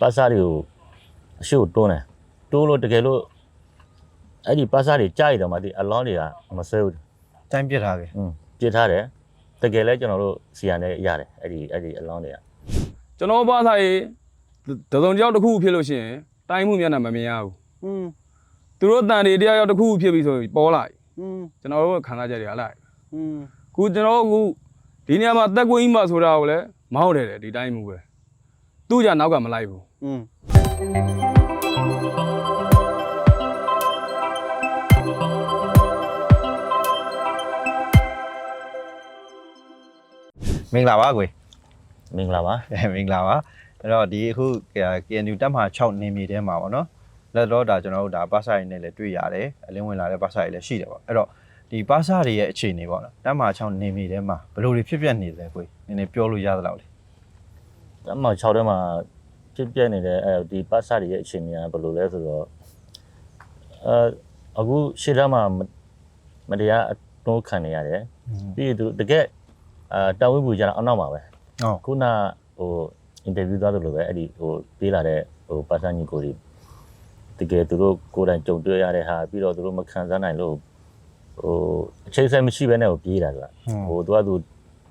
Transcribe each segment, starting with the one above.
ပတ်စားတွေကိုအရှိကိုတွန်းတယ်တွန်းလို့တကယ်လို့အဲ့ဒီပတ်စားတွေကြားရတော့မှဒီအလောင်းတွေကမဆွဲဘူး တိုင်းပြစ်ထားခဲ့ อืมပြစ်ထားတယ်တကယ်လဲကျွန်တော်တို့စီရနဲ့ရတယ်အဲ့ဒီအဲ့ဒီအလောင်းတွေက ကျွန်တော်ဘာသာရေးတစုံတစ်ယောက်တစ်ခုဖြစ်လို့ရှိရင်တိုင်းမှုမျက်နှာမမြင်ရဘူး อืม သူတို့တန်တွေတရားယောက်တစ်ခုဖြစ်ပြီဆိုရင်ပေါ်လာပြီ อืม ကျွန်တော်တို့ခံစားချက်တွေကလာပြီ อืม ခုကျွန်တော်တို့ခုဒီနေရာမှာတက်ကွင်းကြီးမှာဆိုတာကိုလည်းမဟုတ်တယ်လေဒီတိုင်းမှုပဲသူ့ကြနောက်ကမလိုက်ဘူး อืมမင်္ဂလာပါကွေမင်္ဂလာပါအဲမင်္ဂလာပါအဲ့တော့ဒီအခု KNU တက်မှာ6နေမြေထဲမှာပေါ့နော်လက်တော့ဒါကျွန်တော်တို့ဒါပါစာရင်းနဲ့လည်းတွေ့ရတယ်အလင်းဝင်လာတဲ့ပါစာရင်းလည်းရှိတယ်ပေါ့အဲ့တော့ဒီပါစာတွေရဲ့အခြေအနေပေါ့နော်တက်မှာ6နေမြေထဲမှာဘယ်လိုတွေဖြစ်ပျက်နေလဲကွေနည်းနည်းပြောလို့ရသလားလေအမှ6ထဲမှာ ပြစ်ပြက်နေတဲ့အဲဒီပတ်စားတွေရဲ့အခြေအနေကဘယ်လိုလဲဆိုတော့အဲအခုရှေ့တန်းမှာမမတရားအတိုးခံနေရတယ်ပြီးရင်သူတကယ်အာတာဝန်ဘူးကြတာအနောက်မှာပဲဟုတ်ခုနဟိုအင်တာဗျူးသွားတယ်လို့ပဲအဲ့ဒီဟိုပေးလာတဲ့ဟိုပတ်စံညီကိုတွေတကယ်သူတို့ကိုယ်တိုင်ကြုံတွေ့ရတဲ့ဟာပြီးတော့သူတို့မခံစားနိုင်လို့ဟိုအချိန်ဆက်မရှိဘဲနဲ့ကိုပြေးတာကွာဟိုသူကသူ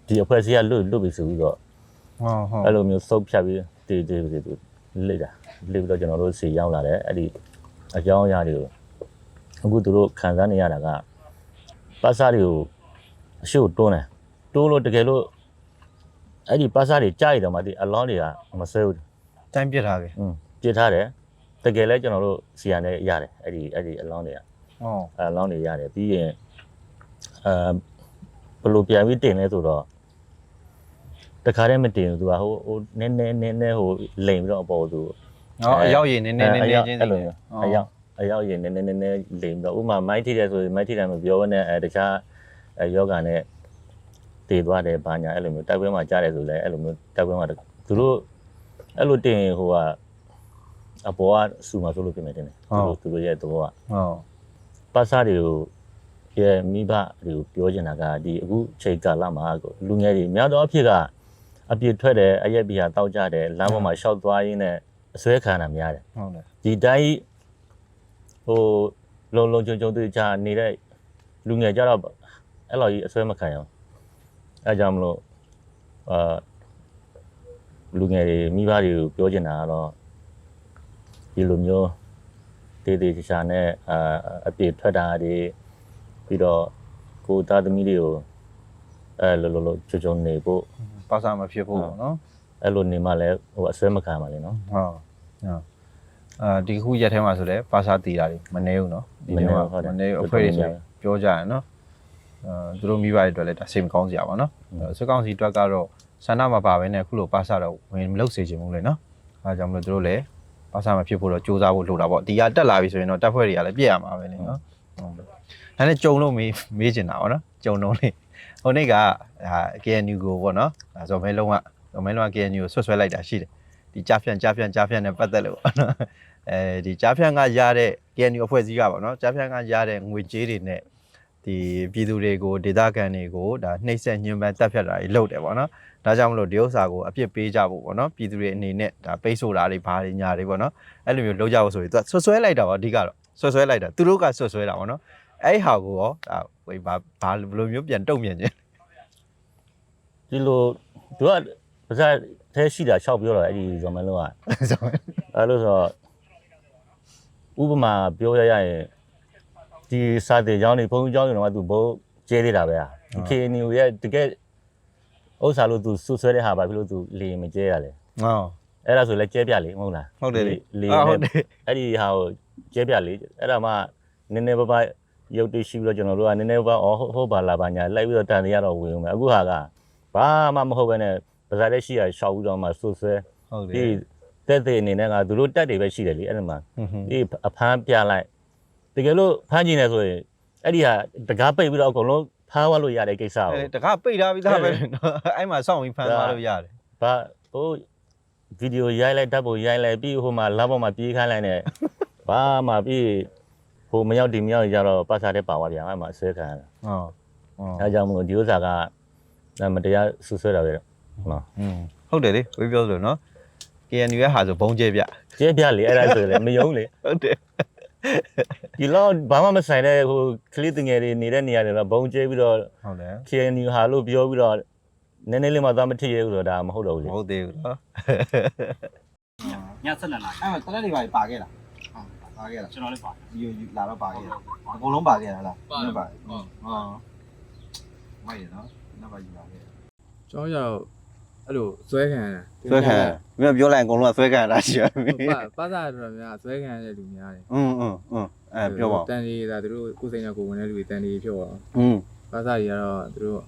ဒီအဖွဲ့အစည်းကလွတ်လွတ်ပြီဆိုပြီးတော့ဟုတ်ဟုတ်အဲ့လိုမျိုးစုပ်ဖြတ်ပြီး တည်တည်ပြီးသူလိတ်တာလိတ်ပြီးတော့ကျွန်တော်တို့စီရောက်လာတယ်အဲ့ဒီအကြောင်းအရာတွေကိုအခုသူတို့ခံစားနေရတာကပတ်စားတွေကိုအရှိကိုတွန်းတယ်တွန်းလို့တကယ်လို့အဲ့ဒီပတ်စားတွေကြားရတော့မှဒီအလောင်းတွေကမဆွဲဘူးတိုင်းပြစ်ထားခဲ့อืมပြစ်ထားတယ်တကယ်လဲကျွန်တော်တို့စီရနဲ့ရတယ်အဲ့ဒီအဲ့ဒီအလောင်းတွေကဟုတ်အလောင်းတွေရတယ်ပြီးရင်အဲဘယ်လိုပြန်ပြီးတင်လဲဆိုတော့ တခါတည်းမတင်ဘူးသူကဟိုဟိုနည်းနည်းနည်းနည်းဟိုလိမ်ပြီးတော့အပေါ်သူဟောအရောက်ရည်နည်းနည်းနည်းနည်းချင်းစီအဲ့လိုမျိုးအရောက်အရောက်ရင်နည်းနည်းနည်းနည်းလိမ်ပြီးတော့ဥပမာမိုင်းထိတယ်ဆိုရင်မိုင်းထိတယ်မပြောဘဲနဲ့အဲတခြားအဲယောဂနဲ့တည်သွားတယ်ဘာညာအဲ့လိုမျိုးတိုက်ပွဲမှာကြားတယ်ဆိုလဲအဲ့လိုမျိုးတိုက်ပွဲမှာသူတို့အဲ့လိုတင်ဟိုကအပေါ်ကစူမှာဆိုလို့ပြင်မယ်တင်တယ်သူတို့သူတို့ရဲ့သဘောကဟုတ်ပါစာတွေကိုရဲ့မိဘတွေကိုပြောချင်တာကဒီအခုချိန်ကာလမှာကိုလူငယ်တွေများသောအားဖြင့်က အပြစ်ထွက်တယ်အရက်ပြာတောက်ကြတယ်လမ်းပေါ်မှာရှောက်သွားရင်းနဲ့အစွဲခံတာများတယ်ဟုတ်တယ်ဒီတိုင်းဟိုလုံလုံချုံချုံတွေ့ကြနေတဲ့လူငယ်ကြတော့အဲ့လိုကြီးအစွဲမခံရအောင်အဲကြောင့်မလို့အာလူငယ်တွေမိဘတွေကိုပြောချင်တာကတော့ဒီလိုမျိုးတေးသေးချာချာနဲ့အာအပြည့်ထွက်တာတွေပြီးတော့ကိုယ်သားသမီးတွေကိုအဲလိုလိုလိုချုံချုံနေဖို့ ပါစာမဖြစ်ဖို့ပေါ့နော်အဲ့လိုနေမှလည်းဟိုအဆွဲမခံပါလေနော်ဟုတ်ဟုတ်အာဒီခုရက်ထဲမှာဆိုလဲပါစာတီတာတွေမနေဘူးနော်ဒီနေ့ကမနေဘူးအဖွဲတွေဆိုပြောကြရနော်အာသူတို့မိဘတွေအတွက်လည်းဒါစိတ်မကောင်းစရာပါနော်စစ်ကောင်စီအတွက်ကတော့ဆန္ဒမပါဘဲနဲ့ခုလိုပါစာတော့ဝင်မလုပ်စေချင်ဘူးလေနော်အားကြောင့်မလို့သူတို့လည်းပါစာမဖြစ်ဖို့တော့စူးစမ်းဖို့လိုတာပေါ့ဒီကတက်လာပြီဆိုရင်တော့တက်ဖွဲ့တွေကလည်းပြည့်ရမှာပဲလေနော်ဒါနဲ့ကြုံလို့မေးမေးချင်တာပေါ့နော်ကြုံတော့လေ ဟိုနေ့ကဒါ KNU ကိုပေါ့နော်ဒါဆိုမဲလုံးကဆိုမဲလုံးက KNU ကိုဆွတ်ဆွဲလိုက်တာရှိတယ်ဒီကြားဖြန့်ကြားဖြန့်ကြားဖြန့်နဲ့ပတ်သက်လို့ပေါ့နော်အဲဒီကြားဖြန့်ကရတဲ့ KNU အဖွဲ့အစည်းကပေါ့နော်ကြားဖြန့်ကရတဲ့ငွေကြေးတွေနဲ့ဒီပြည်သူတွေကိုဒေသခံတွေကိုဒါနှိပ်စက်ညှဉ်းပန်းတပ်ဖြတ်တာတွေလုပ်တယ်ပေါ့နော်ဒါကြောင့်မလို့ဒီဥစ္စာကိုအပြစ်ပေးကြဖို့ပေါ့နော်ပြည်သူတွေအနေနဲ့ဒါပိတ်ဆို့တာတွေဘာတွေညာတွေပေါ့နော်အဲ့လိုမျိုးလုပ်ကြဖို့ဆိုပြီးသူကဆွတ်ဆွဲလိုက်တာပေါ့အဓိကတော့ဆွတ်ဆွဲလိုက်တာသူတို့ကဆွတ်ဆွဲတာပေါ့နော် အဲ့ဒီဟာကိုရောဒါဝေးဘာဘာဘယ်လိုမျိုးပြန်တုံ့ပြန်ခြင်းဒီလိုသူကပါဇက်အဲရှိတာ၆ပြောတော့အဲ့ဒီဇော်မန်လုံးကဆိုတော့အဲ့လိုဆိုတော့ဥပမာပြောရရရင်ဒီစာတေကျောင်းနေဘုန်းကြီးကျောင်းတွေတော့သူဘုံကျဲသေးတာပဲဟာဒီ KNU ရဲ့တကယ်ဥစ္စာလို့သူဆွဆွဲတဲ့ဟာဘာဖြစ်လို့သူလေမကျဲရလဲဟောအဲ့ဒါဆိုလဲကျဲပြလေမဟုတ်လားဟုတ်တယ်လေလေအာဟုနဲ့တ်တယ်အဲ့ဒီဟာကိုကျဲပြလေအဲ့ဒါမှနည်းနည်းပါးပါး ရုပ်တရှိပြီးတော့ကျွန်တော်တို့ကနည်းနည်းပါးအော်ဟုတ်ဟုတ်ပါလားပါညာလိုက်ပြီးတော့တန်တရားတော့ဝင်အောင်မယ်အခုဟာကဘာမှမဟုတ်ဘဲနဲ့ပါဇာတဲ့ရှိရရှောက်ပြီးတော့မှဆွဆွဲဟုတ်တဒီယ်တက်တဲ့အနေနဲ့ကသူတို့တက်တွေပဲရှိတယ်လေအဲ့ဒီမှာဟွန်းဟွန်းဒီအဖမ်းပြလိုက်တကယ်လို့ဖမ်းကျင်နေဆိုရင်အဲ့ဒီဟာတကားပိတ်ပြီးတော့အကုန်လုံးဖမ်းသွားလို့ရတဲ့ကိစ္စကိုအဲတကားပိတ်ထားပြီးသားပဲနော်အဲ့မှာစောင့်ပြီးဖမ်းသွားလို့ရတယ်ဘာဟိုဗီဒီယိုရိုက်လိုက်ဓာတ်ပုံရိုက်လိုက်ပြီးဟိုမှာလမ်းပေါ်မှာပြေးခိုင်းလိုက်နေဘာမှပြီး ဟိုမရောက်ဒီမရောက်ကြတော့ပတ်စားတဲ့ပါသွားပြန်အဲ့မှာဆွဲခံရတာဟုတ်ဟုတ်အဲကြောင့်မလို့ဒီဥစ္စာကမတရားဆူဆွဲတာပဲနော်อืมဟုတ်တယ်လေဝေးပြောသလိုနော် KNU ရဲ့ဟာဆိုဘုံကျဲပြကျဲပြလေအဲ့ဒါဆိုလေမယုံလေဟုတ်တယ်ဒီလောက်ဘာမှမဆိုင်တဲ့ဟိုကလေးတငယ်တွေနေတဲ့နေရာတွေတော့ဘုံကျဲပြီးတော့ဟုတ်တယ် KNU ဟာလို့ပြောပြီးတော့နည်းနည်းလေးမှသွားမထည့်ရဘူးဆိုတော့ဒါမဟုတ်တော့ဘူးလေမဟုတ်သေးဘူးနော်ည7နာရီအဲ့မှာတလက်တွေပါပါခဲ့လား ပါခဲ့လား ကျွန်တော်လည်းပါ ဒီယူလာတော့ပါခဲ့လားအကုန်လုံးပါခဲ့လားလားပါတယ်ပါဟုတ်မိုက်ရနော်နောက်ပါယူလာခဲ့ ကျွန်တော်ရောက်အဲ့လိုဇွဲခံရတယ် ဆွဲခံမင်းပြောလိုက်အကုန်လုံးကဆွဲခံရတာရှိရမင်း ပါပါစားတော်တော်များဇွဲခံရတဲ့လူများတယ် อืมอืมอืมအဲပြောပါဦး တန်လေးဒါသူတို့ကိုယ်စိတ်နဲ့ကိုယ်ဝင်တဲ့လူတွေတန်လေးဖြုတ်အောင် อืม ပါစားတွေကတော့သူတို့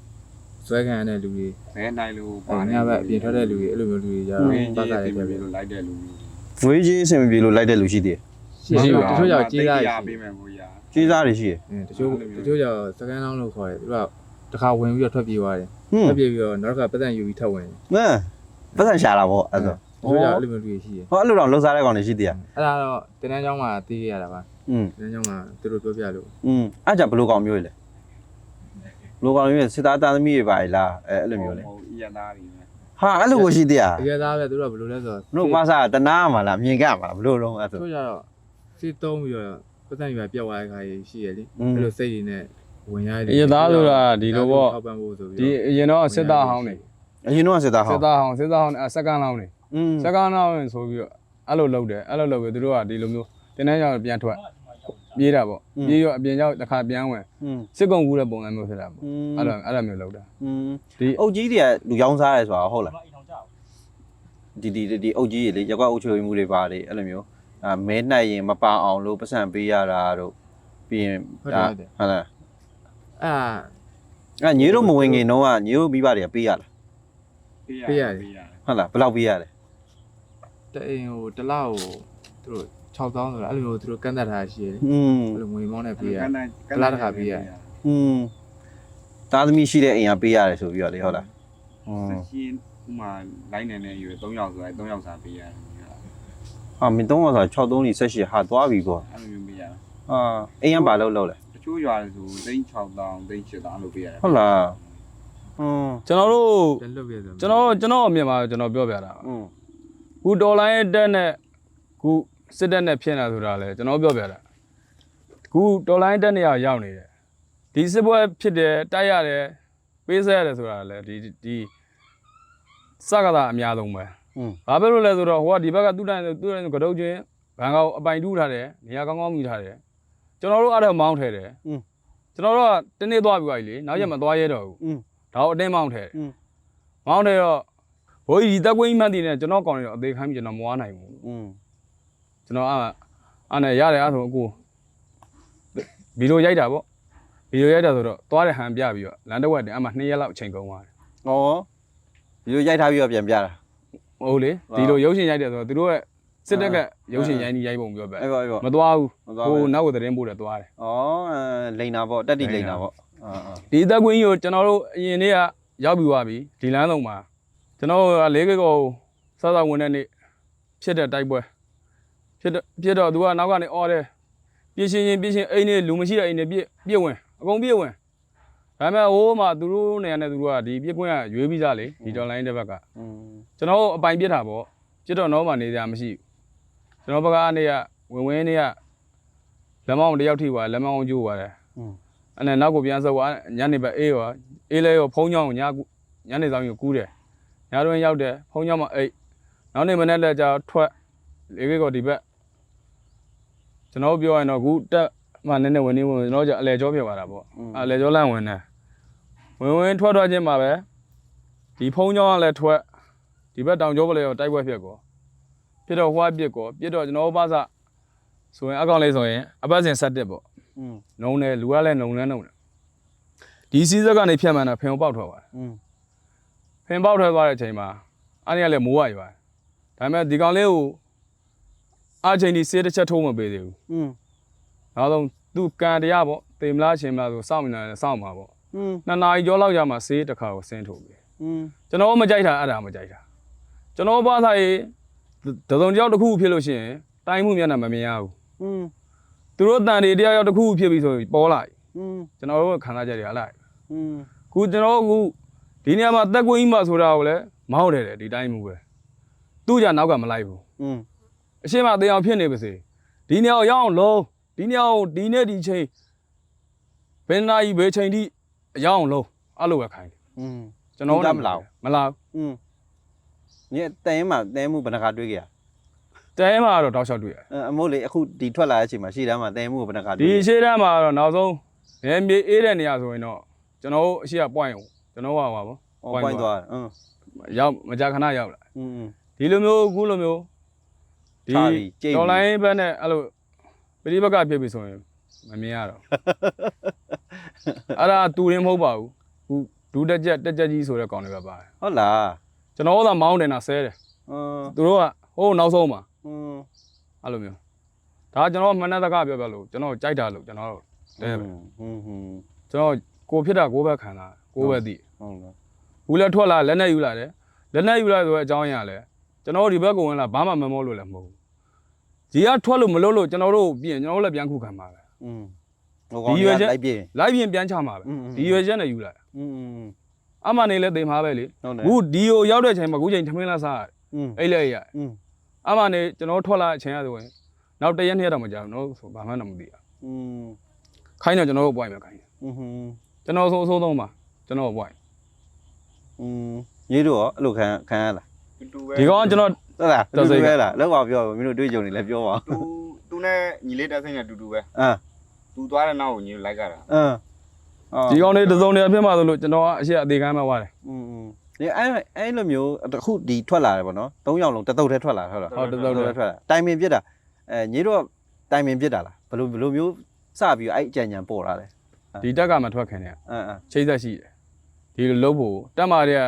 ဇွဲခံရတဲ့လူတွေ ဘဲနိုင်လို့ ပါညဘက်အပြင်ထွက်တဲ့လူတွေအဲ့လိုမျိုးလူတွေကြတော့ ဝင်း ပါ ကြီး စား အ တွေ ပြင် ပြ ပြေ ပြ လို့လိုက်တဲ့လူမျိုး ငွေကြီးအဆင်မပြေလို့လိုက်တဲ့လူရှိသေးတယ် ရှိရှိတချို့ကြောင့်ကြီးစား ရ ရ ပေးမယ်ကိုရ ကြီးစားတွေရှိတယ် တချို့တချို့ကြောင့်စကန်လောင်းလို့ခေါ်တယ်သူတို့ကတစ်ခါဝင်ပြီးတော့ထွက်ပြေးသွားတယ် ဟွန်း ထွက်ပြေးပြီးတော့နောက်တစ်ခါပတ်သက်ယူပြီးထပ်ဝင်တယ် မင်းပတ်စံရှာတာပေါ့အဲ့ဒါ တချို့ကြောင့်အဲ့လိုမျိုးလူတွေရှိတယ် ဟောအဲ့လိုတော့လှုပ်ရှားတဲ့ကောင်တွေရှိသေးတယ် အဲ့ဒါတော့တင်းတန်းကျောင်းမှာသိရတာပါ อืม တင်းတန်းကျောင်းမှာသူတို့ပြောပြလို့ อืมအဲ့ကြဘယ်လိုကောင်မျိုးလဲဘယ်လိုကောင်မျိုးလဲစစ်သားတာသမီတွေပါလားအဲအဲ့လိုမျိုးလဲ ဟိုအရသားတွေနဲ့ ဟာအဲ့လိုကိုရှိသေးရ တကယ်သားပဲသူတို့ကဘယ်လိုလဲဆိုတော့ တို့ပါစားတနာမှာလားမြင်ကြမှာလားဘယ်လိုတော့အဲ့ဆို ချို့ကြတော့ စစ်တုံးပြီးတော့ပတ်သက်ယူပြက်သွားတဲ့ခါကြီးရှိရလေ อืม အဲ့လိုစိတ်ရည်နဲ့ဝင်ရ အရသားဆိုတာဒီလိုပေါ့ ထောက်ပံ့ဖို့ဆိုပြီး ဒီအရင်တော့စစ်သားဟောင်းနေ အရင်တော့စစ်သားဟော စစ်သားဟောင်းစစ်သားဟောင်းအစက္ကန့်လောင်းနေ อืม စက္ကန့်လောင်းနေဆိုပြီးတော့အဲ့လိုလုပ်တယ်အဲ့လိုလုပ်ပြီးသူတို့ကဒီလိုမျိုးတင်းတန်းကြောင်ပြန်ထွက်ပြေးတာပေါ့ပြေးရောအပြင်ကြောင်တစ်ခါပြန်ဝင် อืม စစ်ကုံကူးတဲ့ပုံစံမျိုးဖြစ်တာပေါ့ อืม အဲ့လိုအဲ့လိုမျိုးလုပ်တာ อืม ဒီ အုတ်ကြီးတွေကလူရောင်းစားရဲဆိုတာဟုတ်လား အိမ်ထောင်ကြအောင် ဒီဒီဒီအုတ်ကြီးတွေလေရက်ကွက်အုတ်ချိုမှုတွေပါတယ်အဲ့လိုမျိုးအာ မဲနှိုက်ရင်မပါအောင်လို့ပတ်စံပေးရတာတို့ပြီးရင်ဟုတ်လား အဲ့ဒါ အဲ့ညီတို့မဝင်ခင်တော့ကညီတို့မိဘတွေကပေးရလား ပေးရ ဟုတ်လားဘယ်လောက်ပေးရလဲ တအိမ်ဟိုတစ်လောက်ဟိုသူတို့6000ဆိုတာအဲ့လိုမျိုးသူတို့ကန့်သက်ထားရှိရလေ อืม အဲ့လိုငွေမောင်းနဲ့ ပေး ပေး ရ ရ อืมသားသမီးရှိတဲ့အိမ်ကပေးရတယ်ဆိုပြီးတော့လေဟုတ်လားอืม ရှင်းဥမာလိုင်းနေနေရွယ်3ယောက်ဆိုရင်3ယောက်စာပေးရတယ် ဟာမင်းတော့ဆို63လေး78ဟာသွားပြီပေါ့ အဲ့လိုမျိုးပေးရတာ အာအိမ်ကဘာလုပ်လုပ်လဲ တချို့ရွာဆိုသိန်း6000သိန်း8000အဲ့လိုပေးရတယ် ဟုတ်လားอืม ကျွန်တော်တို့ ပြန်လွတ်ပြဆို ကျွန်တော်ကျွန်တော်အမြင်မှာကျွန်တော်ပြောပြတာ อืม ခုဒေါ်လာရဲ့တက်နဲ့ခုစစ်တပ်နဲ့ဖြစ်နေတာဆိုတာလေကျွန်တော်ပြောပြတာခုဒေါ်လာရဲ့တက်နေရာရောက်နေတယ်ဒီစစ်ပွဲဖြစ်တယ်တိုက်ရတယ်ပေးဆက်ရတယ်ဆိုတာလေဒီဒီစကားသာအများဆုံးပဲ อืม ဘာဖြစ်လို့လဲဆိုတော့ဟိုကဒီဘက်ကသူ့တိုင်းသူ့တိုင်းကတော့ချင်းဘန်ကောက်အပိုင်တူးထားတယ်နေရာကောင်းကောင်းမိထားတယ်ကျွန်တော်တို့အဲ့ဒါမောင်းထဲတယ်ကျွန်တော်တို့ကတနေ့သွားပြီးပါလေနောက်ရက်မသွားရတော့ဘူးဒါတော့အတင်းမောင်းထဲတယ်မောင်းထဲတော့ဘိုးကြီးတက်ကွင်းမှန်တည်နေကျွန်တော်ကောင်းနေတော့အသေးခိုင်းပြီးကျွန်တော်မွားနိုင်ဘူးကျွန်တော်အဲ့အဲ့နဲ့ရတယ်အဲ့ဆိုအကိုဗီဒီယိုရိုက်တာပေါ့ဗီဒီယိုရိုက်တာဆိုတော့သွားတဲ့ဟန်ပြပြီးတော့လန်တဝက်တင်အမှ2ရက်လောက်အချိန်ကုန်သွားတယ်ဩဗီဒီယိုရိုက်ထားပြီးတော့ပြန်ပြတာ ဟုတ်လေဟုတ်ဒီလိုရုပ်ရှင်ရိုက်တယ်ဆိုတော့သူတို့ရဲ့စစ်တပ်ကရုပ်ရှင်ရိုင်းနေရိုက်ပုံပြောပြအဲ့ကောအဲ့ကောမသွားဘူးမသွားဟိုဘူးနောက်ကိုသတင်းပို့တယ်သွားတယ်ဩအဲလိန်နာပေါ့တက်တိလိန်နာပေါ့အာအာဒီအသက်ကွင်းကြီးကိုကျွန်တော်တို့အရင်နေ့ကရောက်ပြီးသွားပြီဒီလမ်းလုံးမှာကျွန်တော်တို့ကလေးကကိုစသဝင်တဲ့နေ့ဖြစ်တဲ့တိုက်ပွဲဖြစ်တော့ဖြစ်တော့သူကနောက်ကနေအော်တယ်ပြင်းရှင်းချင်းပြင်းရှင်းအိမ်နေလူမရှိတဲ့အိမ်နေပြည့်ပြည့်ဝင်အကုန်ပြည့်ဝင် ဒါပေမဲ့ဟိုးမှာသူတို့နေရာနဲ့သူတို့ကဒီပြစ်ပွင့်ကရွေးပြီးသားလေဒီတော်လိုင်းတစ်ဘက်ကကျွန်တော်တို့အပိုင်ပြစ်တာပေါ့ပြစ်တော့တော့မှနေစရာမရှိဘူးကျွန်တော်ဘက်ကနေကဝင်ဝင်းနေကလက်မောင်းတယောက်ထိပါလက်မောင်းကျိုးပါတယ်အဲ့နဲ့နောက်ကိုပြန်ဆုပ်သွားညနေပဲအေးရောအေးလဲရောဖုံးချောင်းညညနေဆောင်ကိုကူးတယ်ညတွင်းရောက်တယ်ဖုံးချောင်းမှာအိတ်နောက်နေ့မနေ့လက်ကြထွက်လေးခေကောဒီဘက်ကျွန်တော်ပြောရရင်တော့အခုတက်မှနည်းနည်းဝင်နေဝင်ကျွန်တော်ကြအလဲကြောဖြစ်သွားတာပေါ့အလဲကြောလန့်ဝင်တယ် ဝင်ဝင်ထွက်ထွက်ချင်းမှာပဲဒီဖုံးချောင်းကလည်းထွက်ဒီဘက်တောင်ကျောပလဲရောတိုက်ပွဲဖြစ်ကောဖြစ်တော့ဟွားပြစ်ကောပြစ်တော့ကျွန်တော်ဘာသာဆိုရင်အကောင်လေးဆိုရင်အပတ်စဉ်ဆက်တက်ပေါ့ อืม နှုံတယ်လူကလည်းနှုံလဲနှုံတယ်ဒီစီးစက်ကနေဖြတ်မှန်းတော့ဖင်ပေါက်ထွက်သွားတယ် อืม ဖင်ပေါက်ထွက်သွားတဲ့အချိန်မှာအားရလည်းမိုးရရွာဒါပေမဲ့ဒီကောင်လေးကိုအချိန်ဒီစေးတစ်ချက်ထိုးမပေးသေးဘူး อืม နောက်ဆုံးသူကန်တရားပေါ့တေမလားရှင်မလားဆိုစောင့်နေတယ်စောင့်မှာပေါ့ อืม နှစ်နာရီကျော်လောက်ကြာမှစေးတစ်ခါကိုဆင်းထုတ်ပြီ อืม ကျွန်တော်မကြိုက်တာအဲ့ဒါမကြိုက်တာကျွန်တော်ဘာသာရေးတစုံတစ်ယောက်တစ်ခုဖြစ်လို့ရှိရင်တိုင်းမှုမျက်နှာမမြင်ရဘူး อืม သူတို့တန်တွေတရားယောက်တစ်ခုဖြစ်ပြီဆိုရင်ပေါ်လာပြီ อืม ကျွန်တော်တို့ခံစားချက်တွေအလိုက် อืม ခုကျွန်တော်အခုဒီနေရာမှာတက်ကွင်းကြီးမှာဆိုတာကိုလည်းမဟုတ်တယ်လေဒီတိုင်းမျိုးပဲသူ သူ့ကြနောက်ကမလိုက်ဘူး อืม အရှင်းမအသေးအောင်ဖြစ်နေပါစေဒီနေရာကိုရောက်အောင်လုံးဒီနေရာကိုဒီနေ့ဒီချိန်ဘယ်နာရီဘယ်ချိန်ထိ အရောက်အောင်လုံးအဲ့လိုပဲခိုင်းတယ် อืม ကျွန်တော် သူကမလာဘူး မလာဘူး อืมညတဲမှာတဲမှုဘယ်နှခါတွေ့ကြရ တဲမှာတော့တောက်လျှောက်တွေ့ရတယ် အမို့လေအခုဒီထွက်လာတဲ့အချိန်မှာရှေ့တန်းမှာတဲမှုဘယ်နှခါတွေ့ ဒီ ရ ရှေ့တန်းမှာတော့နောက်ဆုံးငယ်မြေအေးတဲ့နေရာဆိုရင်တော့ကျွန်တော်တို့အရှိက point ကိုကျွန်တော်ကပါဗော ဟောပွိုင်းသွားอืม ရောက်မကြာခဏရောက်လာ อืม ဒီလိုမျိုးအခုလိုမျိုးဒီ ထားပြီးကြိတ်ပြီး တော်လိုင်းဘက်နဲ့အဲ့လိုပရိဘက်ကဖြစ်ပြီဆိုရင် မမြင်ရတော့အဲ့ဒါတူရင်မဟုတ်ပါဘူးခုဒူးတက်ကြက်တက်ကြက်ကြီးဆိုတဲ့ကောင်တွေပဲပါတယ်ဟုတ်လားကျွန်တော်ကမောင်းတယ်နာဆဲတယ်အင်းသူတို့ကဟိုးနောက်ဆုံးမှာအင်းအဲ့လိုမျိုးဒါကျွန်တော်မှန်တဲ့တကပြောပြလို့ကျွန်တော်ကြိုက်တာလို့ကျွန်တော်တဲပဲဟုတ်ဟုတ်ကျွန်တော်ကိုဖြစ်တာကိုပဲခံတာကိုပဲသိဟုတ်လားဘူးလည်းထွက်လာလက်နဲ့ယူလာတယ်လက်နဲ့ယူလာဆိုတဲ့အကြောင်းအရာလဲကျွန်တော်ဒီဘက်ကဝင်လာဘာမှမမောလို့လည်းမဟုတ်ဘူးကြီးကထွက်လို့မလို့လို့ကျွန်တော်တို့ပြင်ကျွန်တော်တို့လည်းပြန်ခုခံပါပဲ อืมဟိုကောင်ကြီးလိုက်ပြေး လိုက်ပြင်ပြန်ချမှာပဲ อืม ဒီရွယ်ချက်နဲ့ယူလာတာ อืม အမှန်နေလည်းတင်မှာပဲလေ ဟုတ်တယ် ခုဒီကိုရောက်တဲ့ချိန်မှာခုချိန်ထမင်းလာစားရတယ် อืม အဲ့လေရ อืม အမှန်နေကျွန်တော်ထွက်လာအချိန်ရဆိုရင်နောက်တစ်ရက်နှစ်ရက်တော့မကြောက်ဘူးနော်ဆိုဘာမှတော့မသိရ อืม ခိုင်းတော့ကျွန်တော်တို့ပွိုင်းပဲခိုင်းတယ် อืม ကျွန်တော်ဆိုအဆိုးဆုံးပါကျွန်တော်ပွိုင်း อืมရေးတော့အဲ့လိုခံခံရလား တူတူပဲ ဒီကောင်ကကျွန်တော် ဟုတ်လား တော် တူ စိတ် တူ က ပဲလားလောက်ပါပြောမင်းတို့တွေ့ကြုံနေလဲပြောပါ တူတူနဲ့ညီလေးတက်ဆိုင်နဲ့တူတူပဲ အ မ် တူသွားတဲ့နောက်ကိုညီလိုက်ကြတာ အမ်အော် ဒီကောင်လေးတစ်စုံတည်းအဖြစ်မှာဆိုလို့ကျွန်တော်ကအရှိအသေးကမ်းမှာဝါတယ် อืมอืมဒီအဲ့အဲ့လိုမျိုးအခုဒီထွက်လာတယ်ပေါ့နော်၃ယောက်လုံးတစ်တုပ်တည်းထွက်လာဟုတ်လား ဟုတ်တယ်ဟုတ် တစ် တ တုပ်တည်းထွက်လာတိုင်ပင်ပြစ်တာအဲညီတို့တိုင်ပင်ပြစ်တာလားဘယ်လိုဘယ်လိုမျိုးစပြီးအဲ့အကြံဉာဏ်ပေါ်လာလဲ ဒီတက်ကမထွက်ခင်เนี่ย အမ်အမ် ချိတ်ဆက်ရှိတယ်ဒီလိုလုပ်ဖို့တက်မာတွေက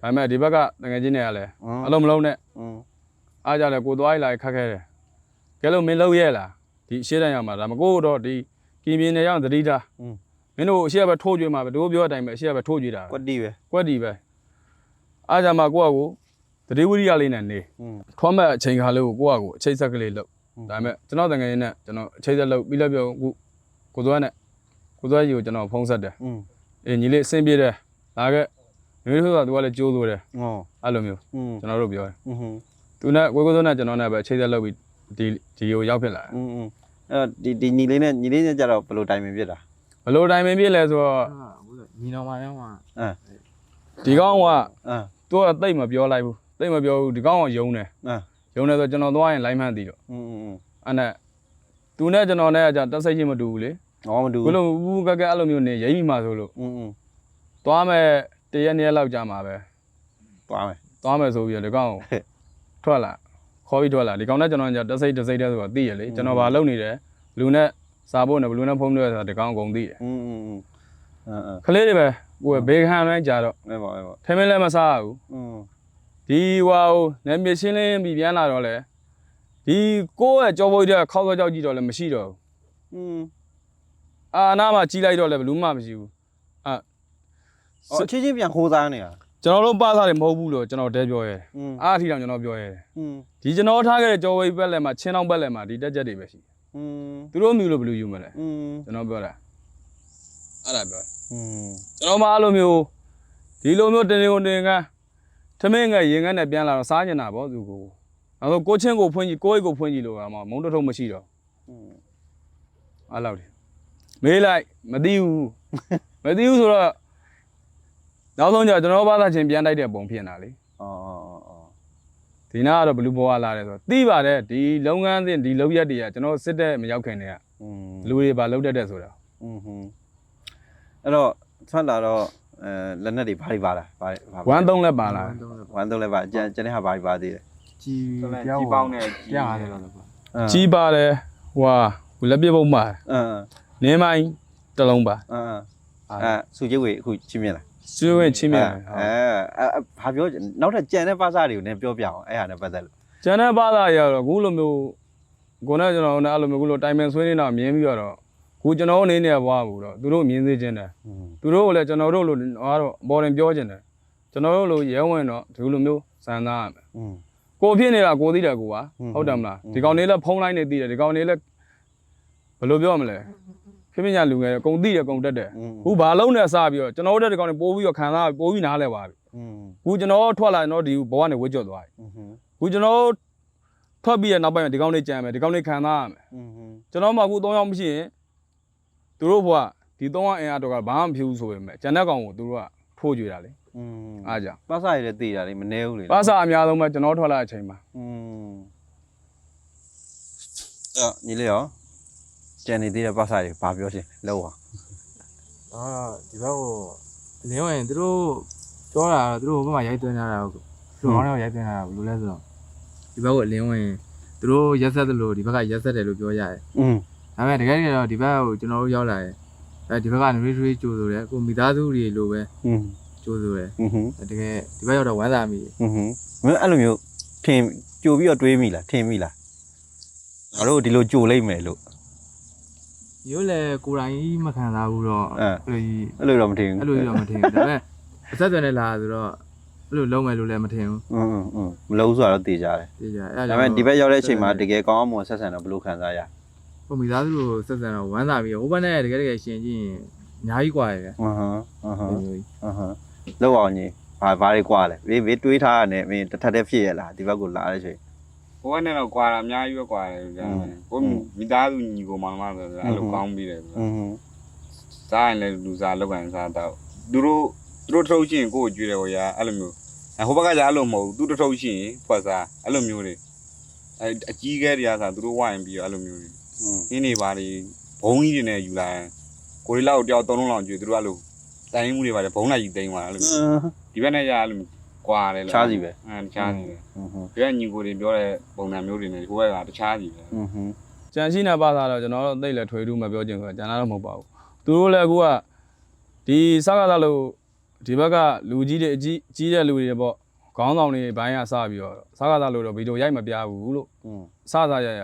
ဒါပေမဲ့ဒီဘက်ကတငယ်ချင်းတွေကလည်းအလုံးမလုံးနဲ့ อืม အားကြတယ်ကိုသွားလိုက်ခက်ခဲတယ်ကဲလို့မင်းလုံးရဲလား ဒီအရှိတန်ရောက်မှာဒါမကိုတော့ဒီကီမင်းနေရောက်သတိထားမင်းတို့အရှိကပဲထိုးကြွေးမှာပဲတို့ပြောတဲ့အတိုင်းပဲအရှိကပဲထိုးကြွေးတာကွက်တီပဲကွက်တီပဲအားကြမှာကိုကကိုသတိဝိရိယလေးနဲ့နေထွားမဲ့အချိန်ခါလေးကိုကိုကကိုအချိန်ဆက်ကလေးလုပ်ဒါပေမဲ့ကျွန်တော်တကယ်ရင်းနဲ့ကျွန်တော်အချိန်ဆက်လုပ်ပြီးလက်ပြောအခုကိုသွားနဲ့ကိုသွားကြီးကိုကျွန်တော်ဖုန်းဆက်တယ်အင်းညီလေးအဆင်ပြေတယ်လာခဲ့မျိုးတို့ကသူကလည်းကြိုးလို့တယ်။ဟုတ်အဲ့လိုမျိုးကျွန်တော်တို့ပြောတယ်။อือဟึသူနဲ့ကိုကိုစိုးနဲ့ကျွန်တော်နဲ့ပဲအခြေသက်လုပ်ပြီး ဒီဒီကိုရောက်ဖြစ်လာတယ် อืมอืมအဲ့ဒီဒီညီလေးနဲ့ညီလေးနဲ့ကြတော့ဘယ်လိုတိုင်ပင်ပြစ်တာ ဘလို့တိုင်းပင်ပြည့်လဲဆိုတော့ ညီတော်မရောမှာ ဒီကောင်က အမ် သူကတိတ်မပြောလိုက်ဘူးတိတ်မပြောဘူးဒီကောင်ကယုံတယ် အမ် ယုံတယ်ဆိုကျွန်တော်သွားရင်လိုင်းမှန်းတည်တော့ อืมอืม အဲ့နဲ့သူနဲ့ကျွန်တော်နဲ့ကတက်စိတ်ချင်းမတူဘူးလေ ဟောမတူ ဘလို့ဘူးကကအဲ့လိုမျိုးနေရိပ်မိမှာဆိုလို့ อืมอืม သွားမယ်တရက်နေ့လောက်ကြာမှာပဲ သွားမယ် သွားမယ်ဆိုပြီးတော့ဒီကောင်ကိုထွက်လာ ခေါ်ပြီးထွက်လာဒီကောင်နဲ့ကျွန်တော်ကတက်စိတ်တက်စိတ်တဲ့ဆိုတော့သိရလေကျွန်တော်ဘာလုပ်နေတယ်လူနဲ့စားဖို့နဲ့ဘလူနဲ့ဖုံးလို့ဆိုတာဒီကောင်အကုန်သိတယ် อืมอืมอืมအမ်အမ် ကလေးတွေပဲကိုယ်ဘေးခံတိုင်းကြာတော့ အဲ့ပါအဲ့ပါ ထမင်းလည်းမစားရဘူး อืม ဒီဟွာဟိုနာမည်ရှင်းလင်းပြီးပြန်လာတော့လေဒီကိုယ့်ရဲ့ကြောပွေးတဲ့ခောက်ခောက်ကြောက်ကြည့်တော့လည်းမရှိတော့ဘူး อืม အာနာမှာကြီးလိုက်တော့လည်းဘလူးမှမရှိဘူးအာ အော်ချင်းချင်းပြန်ခိုးစားနေတာ ကျွန်တော်တို့ပစားတွေမဟုတ်ဘူးလို့ကျွန်တော်တဲပြောရဲအားအထီတောင်ကျွန်တော်ပြောရဲဒီကျွန်တော်ထားခဲ့တဲ့ကြော်ဝိဘက်လက်မှာချင်းတောင်ဘက်လက်မှာဒီတက်ချက်တွေပဲရှိသူတို့မြူလို့ဘယ်လိုယူမလဲကျွန်တော်ပြောတာအဲ့ဒါပြောကျွန်တော်မှအဲ့လိုမျိုးဒီလိုမျိုးတင်နေကုန်တင်ကသမင်းငယ်ရင်ငယ်နဲ့ပြန်လာတော့စားညင်တာပေါ့သူကိုနောက်ဆုံးကိုချင်းကိုဖွင့်ကြည့်ကိုအိတ်ကိုဖွင့်ကြည့်လို့ကမှမုံတထုံမရှိတော့အဲ့လောက်တယ်မေးလိုက်မသိဘူးမသိဘူးဆိုတော့ နောက်ဆုံးကျကျွန်တော်ဘာသာချင်းပြန်တိုက်တဲ့ပုံဖြစ်နေတာလေအော်အော်အော်ဒီနားကတော့ဘလူးဘောကလာတယ်ဆိုတော့သိပါတယ်ဒီလုပ်ငန်းစဉ်ဒီလုပ်ရက်တွေကကျွန်တော်စစ်တဲ့မရောက်ခင်တည်းကလူတွေဘာလုပ်တတ်တဲ့ဆိုတာอืมအဲ့တော့ထွက်လာတော့အဲလက်နက်တွေဘာတွေပါလားဘာဘာဝမ်းသုံးလက်ပါလားဝမ်းသုံးလက်ပါကျန်ကျန်တဲ့ဟာဘာတွေပါသေးလဲကြီးကြီးပေါင်းနဲ့ကြီးရတယ်လို့ပြောကြီးပါတယ်ဟွာလက်ပြပုံပါအင်းနင်းမိုင်းတလုံးပါအင်းအဲစုကြွေးဝေအခုချင်းမြင်လား ဆွေးဝင်ချင်းမြတ်အဲအဲဘာပြောနောက်ထပ်ကြံတဲ့ပါစတွေကိုလည်းပြောပြအောင်အဲ့ဟာနဲ့ပတ်သက်လို့ကျန်တဲ့ဘာသာရတော့အခုလိုမျိုးကိုနဲ့ကျွန်တော်နဲ့အဲ့လိုမျိုးအခုလိုတိုင်ပင်ဆွေးနေတာမြင်ပြီးတော့ကိုကျွန်တော်အနေနဲ့ဘွားဘူးတော့သူတို့မြင်စေခြင်းတယ်သူတို့ကလည်းကျွန်တော်တို့လိုအားတော့ပေါ်ရင်ပြောခြင်းတယ်ကျွန်တော်တို့လိုရဲဝင်တော့ဒီလိုမျိုးစံသားရမယ်ကိုဖြစ်နေတာကိုသိတယ်ကိုပါဟုတ်တယ်မလားဒီကောင်လေးလည်းဖုံးလိုက်နေသိတယ်ဒီကောင်လေးလည်းဘယ်လိုပြောမလဲ ဖြစ်ပညာလူငယ်ကုံသိတယ်ကုံတက်တယ် อืม ခုဘာလုံးနဲ့စပြီးတော့ကျွန်တော်တို့တဲ့ဒီကောင်လေးပိုးပြီးတော့ခံစားပိုးပြီးနားလဲပါပြီ อืม ခုကျွန်တော်ထွက်လာရင်တော့ဒီဘဝနဲ့ဝစ်ကြော့သွားပြီ อืม ဘ ခုကျွန်တော်ထွက်ပြီးရနောက်ပိုင်းမှာဒီကောင်းလေးကြံမယ်ဒီကောင်းလေးခံစားရမယ် อืมอืม ကျွန်တော်မှအခု3ယောက်မရှိရင်သူတို့ဘွားဒီ3ယောက်အင်အားတော့ကဘာမှမဖြစ်ဘူးဆိုပေမဲ့ကျန်တဲ့ကောင်ကိုသူတို့ကထိုးကြွေတာလေ อืม အားကြောင့် ပါစာရည်လည်းတည်တာလေမနေဘူးလေ ပါစာအများဆုံးပဲကျွန်တော်ထွက်လာတဲ့အချိန်မှာ อืมအဲ့ညီလေးရော ကျန်နေသေးတဲ့ပါစာရည်ဘာပြောရှင်လောက်ပါ အာဒီဘက်ကိုလင်းဝင်သူတို့ပြောတာတော့သူတို့ဘက်မှာရိုက်သွင်းထားတာကိုသူတို့ကောင်းတဲ့ရိုက်သွင်းထားတာဘယ်လိုလဲဆိုတော့ဒီဘက်ကိုလင်းဝင်သူတို့ရက်ဆက်တယ်လို့ဒီဘက်ကရက်ဆက်တယ်လို့ပြောရတယ် อืม ဒါပေမဲ့တကယ်တကယ်တော့ဒီဘက်ကိုကျွန်တော်တို့ရောက်လာတယ်အဲဒီဘက်ကနွေးထွေးကြိုးဆိုတယ်ကိုမိသားစုတွေလိုပဲ อืม ကြိုးဆိုတယ် อืมဟ တကယ်ဒီဘက်ရောက်တော့ဝမ်းသာမိတယ် อืมဟမင်းအဲ့လိုမျိုးထင်ကြိုပြီးတော့တွေးမိလားထင်မိလားငါတို့ဒီလိုကြိုလိုက်မယ်လို့ ရုပ်လည်းကိုယ်တိုင်ကြီးမခံစားဘူးတော့ အဲ အဲ့လိုကြီး အဲ့လိုတော့မထင်ဘူး အဲ့လိုကြီးတော့မထင်ဘူးဒါပေမဲ့အဆက်အသွယ်နဲ့လာဆိုတော့အဲ့လိုလုံးမယ်လို့လည်းမထင်ဘူး อืมอืมမလုံးဆိုတော့တည်ကြတယ် သိကြအဲ့ ဒါပေမဲ့ဒီဘက်ရောက်တဲ့အချိန်မှာတကယ်ကောင်းအောင်မွန်ဆက်ဆံတော့ဘယ်လိုခံစားရ ဟိုမိသားစုကိုဆက်ဆံတော့ဝမ်းသာပြီးဟိုဘက်နဲ့တကယ်တကယ်ရှင်ကြည့်ရင်အများကြီးกว่าရယ် ဟမ်ဟမ်ဟမ်ဟမ် အဲ့လိုကြီး ဟမ်ဟမ်လောက်အောင်ကြီးဘာဘာတွေကွာလဲဘေးဘေးတွေးထားရတယ်မင်းတစ်ထပ်တည်းဖြစ်ရလားဒီဘက်ကိုလာတဲ့ချိန် ကိုကနဲ့တော့ကွာတာအများကြီးပဲကွာတယ်ကြာကိုမိသားစုညီကိုမောင်မဆိုတော့အဲ့လိုကောင်းပြီးတယ်ဆိုတော့စားရင်လည်းလူစားလောက်ကန်စားတော့သူတို့သူတို့ထုတ်ချင်းကိုကိုကြွေးတယ်ဟိုရာအဲ့လိုမျိုးဟိုဘက်ကကြာအဲ့လိုမဟုတ်ဘူးသူတို့ထုတ်ချင်းဖွဲ့စားအဲ့လိုမျိုးတွေအဲအကြီးကဲတရားစားသူတို့ဝိုင်းပြီးအဲ့လိုမျိုးတွေအင်းနေပါလေဘုံကြီးတွေနဲ့ယူလာကိုရီလောက်တယောက်သုံးလုံးလောက်ကြွေးသူတို့အဲ့လိုတိုင်းမှုတွေပါတယ်ဘုံလိုက်ကြီးတိမ်းသွားတယ်အဲ့လိုဒီဘက်နဲ့ရအဲ့လို ကွာတယ်လို့ ချားစီပဲ အဲတခြားစီပဲ อืมဟမ် ဒီကညီကိုတွေပြောတဲ့ပုံစံမျိုးတွေနဲ့ကိုယ့်ဘက်ကတခြားစီပဲ อืมဟမ် ကြံရှိနေပါသားတော့ကျွန်တော်တို့သိလည်းထွေထူးမပြောချင်ဆိုတော့ကြံလာတော့မဟုတ်ပါဘူးသူတို့လည်းအခုကဒီစကားသားလို့ဒီဘက်ကလူကြီးတွေအကြီးကြီးတဲ့လူတွေပေါ့ခေါင်းဆောင်တွေဘိုင်းကစပြီးတော့စကားသားလို့တော့ဗီဒီယိုရိုက်မပြဘူးလို့ อืม စစရရ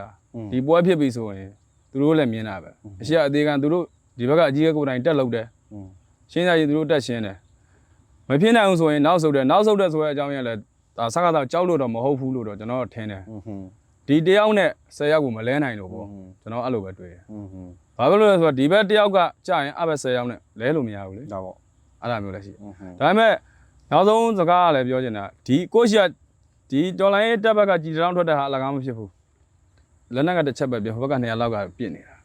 ဒီပွဲဖြစ်ပြီဆိုရင်သူတို့လည်းမြင်တာပဲအရှိအသေးခံသူတို့ဒီဘက်ကအကြီးကကိုယ်တိုင်တက်လို့တယ် อืม ရှင်းစာကြီးသူတို့တက်ရှင်းတယ် မဖြစ်နိုင်ဘူးဆိုရင်နောက်ဆုတ်တယ်နောက်ဆုတ်တယ်ဆိုတဲ့အကြောင်းရင်းလည်းဒါဆက်ကသာကြောက်လို့တော့မဟုတ်ဘူးလို့တော့ကျွန်တော်ထင်တယ်ဒီတယောက်နဲ့ဆယ်ယောက်ကိုမလဲနိုင်လို့ပေါ့ကျွန်တော်အဲ့လိုပဲတွေ့တယ်ဘာဖြစ်လို့လဲဆိုတော့ဒီဘက်တယောက်ကကြာရင်အဘက်ဆယ်ယောက်နဲ့လဲလို့မရဘူးလေဒါပေါ့အဲ့လိုမျိုးလည်းရှိဒါပေမဲ့နောက်ဆုံးစကားကလည်းပြောချင်တာဒီကိုရှိကဒီတော်လိုင်းတက်ဘက်ကကြည်တောင်းထွက်တဲ့ဟာအလကားမဖြစ်ဘူးလက်နက်ကတစ်ချက်ပဲပြောဘက်ကနေရာလောက်ကပြစ်နေတာ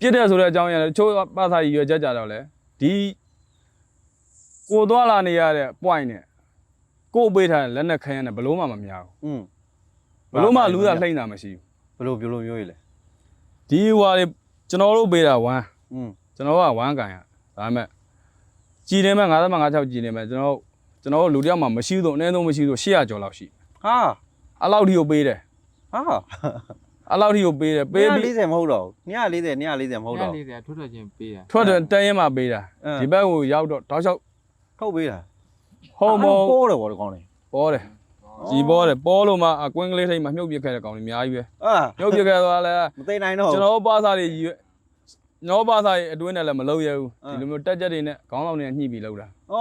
ပြစ်တဲ့ဆိုတဲ့အကြောင်းအရာတချို့ပါစာရည်ရွယ်ချက်ကြတော့လေဒီ ကိုသွားလာနေရတဲ့ point နဲ့ကို့ပေးထားတဲ့လက်နက်ခဲရတဲ့ဘလို့မှမများဘူး อืม ဘလို့မှလူသားလှိမ့်တာမရှိဘူး ဘယ်လိုပြောလို့မျိုးကြီးလဲ ဒီဟွာတွေကျွန်တော်တို့ပေးတာ1 อืม ကျွန်တော်က1ကန်ရဒါပေမဲ့ကြည်နေမဲ့9556ကြည်နေမဲ့ကျွန်တော်ကျွန်တော်တို့လူတယောက်မှမရှိတော့အနည်းဆုံးမရှိတော့800ကျော်လောက်ရှိ ဟာ အဲ့လောက်ထိကိုပေးတယ် ဟာ အဲ့လောက်ထိကိုပေးတယ်ပေးပြီး 240မဟုတ်တော့ဘူး240 240မဟုတ်တော့ဘူး 40ထွက်ထွက်ချင်းပေးတာ ထွက်တယ်တန်းရင်မှပေးတာ အင်း ဒီဘက်ကိုရောက်တော့တောက်လျှောက် ထုတ်ပေးတာဟုတ်မောအဲ့ဒါပေါ်တယ်ဗောဒီကောင်လေးပေါ်တယ်ကြီးပေါ်တယ်ပေါ်လို့မှအကွင်းကလေးထိမှမြုပ်ပြခဲ့တဲ့ကောင်တွေအများကြီးပဲအာမြုပ်ပြခဲ့သွားလဲမသိနိုင်တော့ဘူး ကျွန်တော်တို့ပါစာတွေကြီးကျွန်တော်တို့ပါစာတွေအတွင်းနဲ့လည်းမလုပ်ရဘူးအဲ့ ဒီလိုမျိုးတက်ကြက်တွေနဲ့ခေါင်းဆောင်တွေကညှိပြီးလောက်တာဩ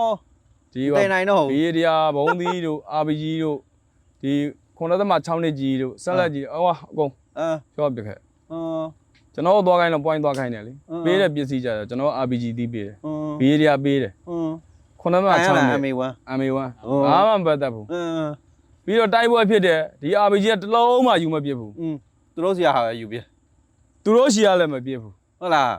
ဒီမပါ သိနိုင်တော့ဘူးဘေးတရားဘုံသီးတို့ RPG တို့ဒီခွန်သက်မှ6နှစ်ကြီးတို့ဆက်လက်ကြီးအော်အကုန်အာပြောပြခဲ့အာကျွန်တော်တို့သွားခိုင်းတော့ point သွားခိုင်းတယ်လေပေးတဲ့ပစ္စည်းကြတော့ကျွန်တော် RPG သီးပေးတယ်အင်းဘေးတရားပေးတယ် အင်း ခုနသမ အား 6 ရလား နှစ် MA1 MA1 အော် ဘာမှမပတ်သက်ဘူး อืม ပြီးတော့တိုက်ပွဲဖြစ်တယ်ဒီ RPG ကတစ်လုံးမှယူမပြစ်ဘူး อืมသူတို့စီရဟာပဲယူပြ သူတို့ရှီကလည်းမပြစ်ဘူး ဟုတ်လား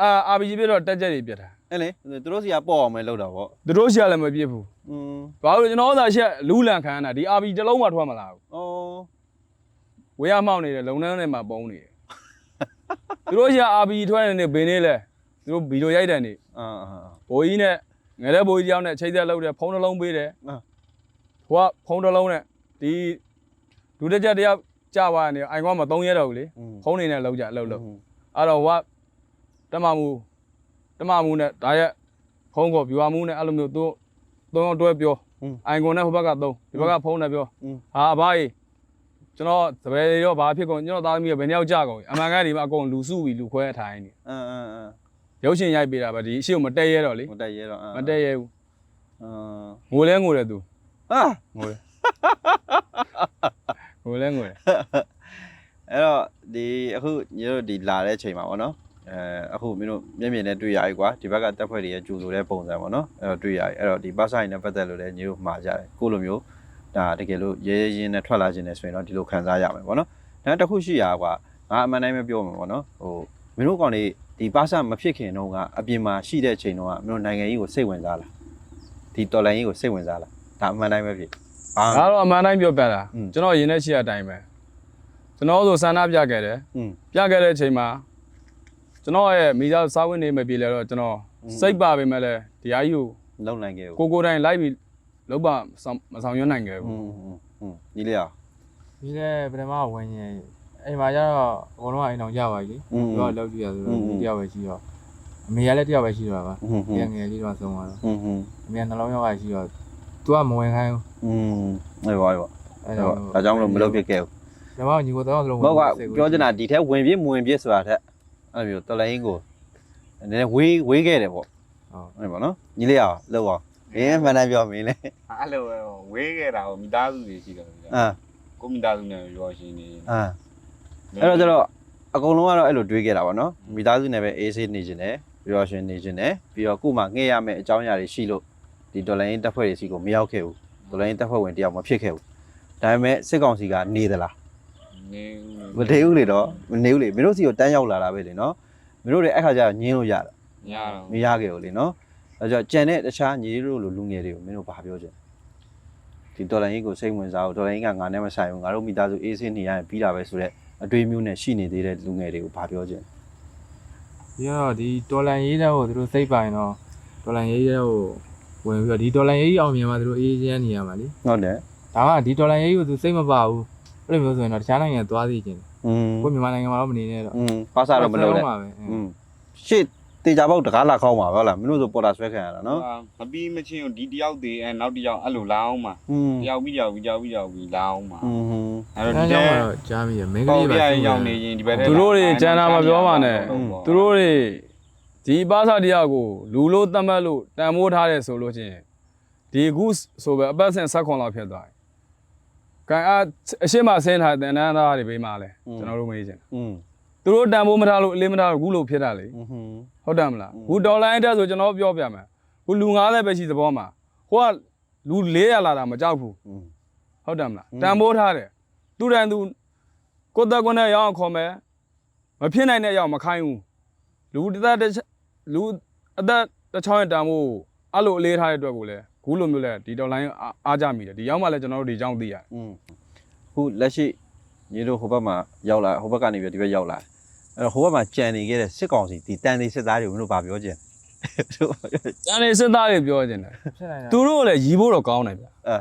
အာ RPG ပြတော့တက်ကြက်တွေပြတ်တာ အဲ့လေသူတို့စီကပေါ့အောင်ပဲလောက်တာဗော သူတို့ရှီကလည်းမပြစ်ဘူး อืม ဘာလို့ကျွန်တော်သာရှက်လူးလန်ခံရတာဒီ RPG တစ်လုံးမှထွက်မလာဘူး ဩ ဝေးရမောက်နေတယ်လုံနှန်းထဲမှာပုံနေတယ်သူတို့ရှီက RPG ထွက်နေနေဘင်းနေလဲသူတို့ဗီဒီယိုရိုက်တယ်နေ အာအာ ဘိုးကြီးနဲ့ ငယ်တဲ့ဘိုးကြီးတယောက်နဲ့ချိတ်သက်လုပ်တယ်ဖုန်းတစ်လုံးပေးတယ်အာဟိုကဖုန်းတစ်လုံးနဲ့ဒီဒုတက်ချက်တယောက်ကြာသွားနေအိုင်ကွာမသုံးရတော့ဘူးလေอืมဖုန်းနေနဲ့လောက်ကြအလုပ်လုပ်အဲ့တော့ဟိုကတမမူတမမူနဲ့ဒါရက်ဖုန်းကောဗျူဟာမူနဲ့အဲ့လိုမျိုးသူသုံးအောင်တွဲပြောအိုင်ကွန်နဲ့ဟိုဘက်ကသုံးဒီဘက်ကဖုန်းနဲ့ပြောဟာအဘကြီးကျွန်တော်တပည့်တွေရောဘာဖြစ်ကုန်ကျွန်တော်သားသမီးကဘယ်နှစ်ယောက်ကြာကုန်အမှန်ကန်ဒီမှာအကုန်လူစုပြီးလူခွဲထိုင်နေအာအာအာ ရုပ်ရှင်ရိုက်ပေးတာပဲဒီအရှိကိုမတက်ရဲတော့လေမတက်ရဲတော့အာမတက်ရဲဘူးအာငိုလဲငိုတယ်သူအာငိုတယ်ငိုလဲငိုတယ်အဲ့တော့ဒီအခုညီတို့ဒီလာတဲ့အချိန်မှာဗောနော်အဲအခုမင်းတို့မျက်မြင်နဲ့တွေ့ရပြီကွာဒီဘက်ကတက်ဖွဲ့တွေရဲ့ဂျူဆိုတဲ့ပုံစံဗောနော်အဲ့တော့တွေ့ရပြီအဲ့တော့ဒီပတ်ဆိုင်နဲ့ပတ်သက်လို့လည်းညီတို့မှာကြတယ်ကိုလိုမျိုးဟဒါတကယ်လို့ရဲရဲရင်းနဲ့ထွက်လာခြင်းနဲ့ဆိုရင်တော့ဒီလိုခံစားရမယ်ပေါ့နော်ဒါတစ်ခုရှိရကွာငါအမှန်တိုင်းပဲပြောမှာပေါ့နော်ဟိုမင်းတို့ကောင်လေး ဒီပါစမဖြစ်ခင်တုန်းကအပြင်မှာရှိတဲ့အချိန်တုန်းကမင်းတို့နိုင်ငံရေးကိုစိတ်ဝင်စားလားဒီတော်လိုင်းရေးကိုစိတ်ဝင်စားလားဒါအမှန်တိုင်းပဲဖြစ်ဘာဒါတော့အမှန်တိုင်းပြောပြတာကျွန်တော်ရင်ထဲရှိတဲ့အတိုင်းပဲကျွန်တော်ဆိုဆန္ဒပြခဲ့တယ်ပြခဲ့တဲ့အချိန်မှာကျွန်တော်ရဲ့မိသားစုစာဝင်နေမပြေလဲတော့ကျွန်တော်စိတ်ပါပဲမဲ့လဲတရားကြီးကိုလုံနိုင်ခဲ့ဘူးကိုကိုတိုင်းလိုက်ပြီးလုံပါမဆောင်ရွက်နိုင်ခဲ့ဘူးဟုတ်ဟုတ်ညီလေးอ่ะညီလေးပထမဝင်ရင် အိမ်မှာကျတော့အကုန်လုံးကအိမ်အောင်ကြပါကြီးလေသူကလောက်ကြည့်ရဆိုတော့တယောက်ပဲရှိတော့အမေကလည်းတယောက်ပဲရှိတော့ပါတယောက်ငယ်လေးတော့ဆုံးသွားတော့အမေကနှလုံးရောဂါရှိတော့သူကမဝင်ခိုင်းဘူးอืมဟုတ်ပါပြီအဲ့တော့ဒါကြောင့်မလို့မလုပ်ဖြစ်ခဲ့ဘူးညီမကညီကိုတော့လုံးဝင်ဟုတ်ကပြောချင်တာဒီထဲဝင်ပြစ်မဝင်ပြစ်ဆိုတာထက်အဲ့လိုတလိုင်းကိုနည်းနည်းဝေးဝေးခဲ့တယ်ပေါ့ဟုတ်အဲ့ပေါ့နော်ညီလေးအောင်လောက်အောင်မင်းမှန်တယ်ပြောမင်းလေအဲ့လိုဝေးခဲ့တာဟိုမိသားစုတွေရှိတယ်ဗျာအာကိုမိသားစုနဲ့ရောရှင်နေအာ အဲ့တော့ကျတော့အကုန်လုံးကတော့အဲ့လိုတွေးခဲ့တာပေါ့နော်မိသားစုနဲ့ပဲအေးဆေးနေခြင်းနဲ့ပြီးတော့ရှင်နေခြင်းနဲ့ပြီးတော့ကို့မှာငှဲ့ရမယ့်အကြောင်းအရာတွေရှိလို့ဒီဒေါ်လာရင်းတက်ဖွဲ့တွေစီကိုမရောက်ခဲ့ဘူးဒေါ်လာရင်းတက်ဖွဲ့ဝင်တယောက်မဖြစ်ခဲ့ဘူးဒါပေမဲ့စစ်ကောင်စီကနေသလားနေမနေဘူးလေတော့မနေဘူးလေမင်းတို့စီကိုတန်းရောက်လာတာပဲလေနော်မင်းတို့လည်းအဲ့ခါကျတော့ညင်းလို့ရတာရတော့မရခဲ့ဘူးလေနော်အဲကြောင့်ကြံတဲ့တခြားညီတို့လိုလူငယ်တွေကိုမင်းတို့ဘာပြောချင်ဒီဒေါ်လာရင်းကိုစိတ်ဝင်စားဖို့ဒေါ်လာရင်းကငါနဲ့မဆိုင်ဘူးငါတို့မိသားစုအေးဆေးနေရရင်ပြီးတာပဲဆိုတော့ အတွေးမျိုးနဲ့ရှိနေသေးတဲ့လူငယ်တွေကိုဘာပြောချင် ဒီတော့ဒီဒေါ်လာရေးတဲ့ကိုသူတို့စိတ်ပိုင်တော့ဒေါ်လာရေးတဲ့ကိုဝင်ပြီးတော့ဒီဒေါ်လာရေးအောင်မြင်မှာသူတို့အေးချမ်းနေရမှာလी ဟုတ်တယ် ဒါမှဒီဒေါ်လာရေးကိုသူစိတ်မပါဘူးအဲ့လိုမျိုးဆိုရင်တော့တခြားနိုင်ငံသွားသေးခြင်း อืม ကိုမြန်မာနိုင်ငံမှာတော့မနေနဲ့တော့ อืมပါစားတော့မလုပ်နဲ့ ပါပဲ อืมရှေ့တေချာပေါက်တကားလာခေါင်းပါဟုတ်လားမင်းတို့ဆိုပေါ်တာဆွဲခံရတာနော် မပြီးမချင်းဒီတယောက်တည်းအဲနောက်တယောက်အဲ့လိုလာအောင်မှာ อืม တယောက်ပြီးတယောက်ပြီးတယောက်ပြီးတယောက်ပြီးလာအောင်မှာ อืม အဲ့တော့ဒီထဲမှာတော့ကြားမိတယ်မင်းကလေးပါသူရောက်နေရင်ဒီဘက်ထဲသူတို့တွေကျန်တာမပြောပါနဲ့သူတို့တွေဒီပါစာတရားကိုလူလို့သတ်မှတ်လို့တန်ဖိုးထားတယ်ဆိုလို့ချင်းဒီအခုဆိုပဲအပတ်စဉ်ဆက်ခွန်လောက်ဖြစ်သွားတယ်။ကံအားအရှိမဆင်းထားတဲ့တန်တန်းသားတွေဘေးမှာလဲကျွန်တော်တို့မေးချင်တာ။သူတို့တန်ဖိုးမထားလို့အလေးမထားလို့အခုလို့ဖြစ်တာလေ။ဟုတ်တယ်မလား။အခုဒေါ်လာအတက်ဆိုကျွန်တော်ပြောပြမယ်။အခုလူ90ပဲရှိသဘောမှာဟိုကလူ400လာတာမကြောက်ဘူး။ဟုတ်တယ်မလား။တန်ဖိုးထားတယ် သူတန်သူကိုယ်တက်ကွန်းနဲ့ရောင်းအောင်ခေါ်မယ်မဖြစ်နိုင်တဲ့ရောက်မခိုင်းဘူးလူတစ်သက်တစ်ချက်လူအသက်တစ်ချောင်းရဲ့တန်ဖိုးအဲ့လိုအလေးထားတဲ့အတွက်ကိုလည်းခုလိုမျိုးလဲဒီဒေါ်လာရင်းအားအားကြမိတယ်ဒီရောက်မှလည်းကျွန်တော်တို့ဒီကြောင်းသိရတယ်อืมခုလက်ရှိညီတို့ဟိုဘက်မှာရောက်လာဟိုဘက်ကနေပြီးဒီဘက်ရောက်လာအဲ့တော့ဟိုဘက်မှာကြံနေခဲ့တဲ့စစ်ကောင်စီဒီတန်လေးစစ်သားတွေကိုမင်းတို့ဘာပြောချင်တို့တန်နေစစ်သားတွေပြောချင်တယ်ဖြစ်နိုင်တာသူတို့လည်းရီဖို့တော့ကောင်းတယ်ဗျအဲ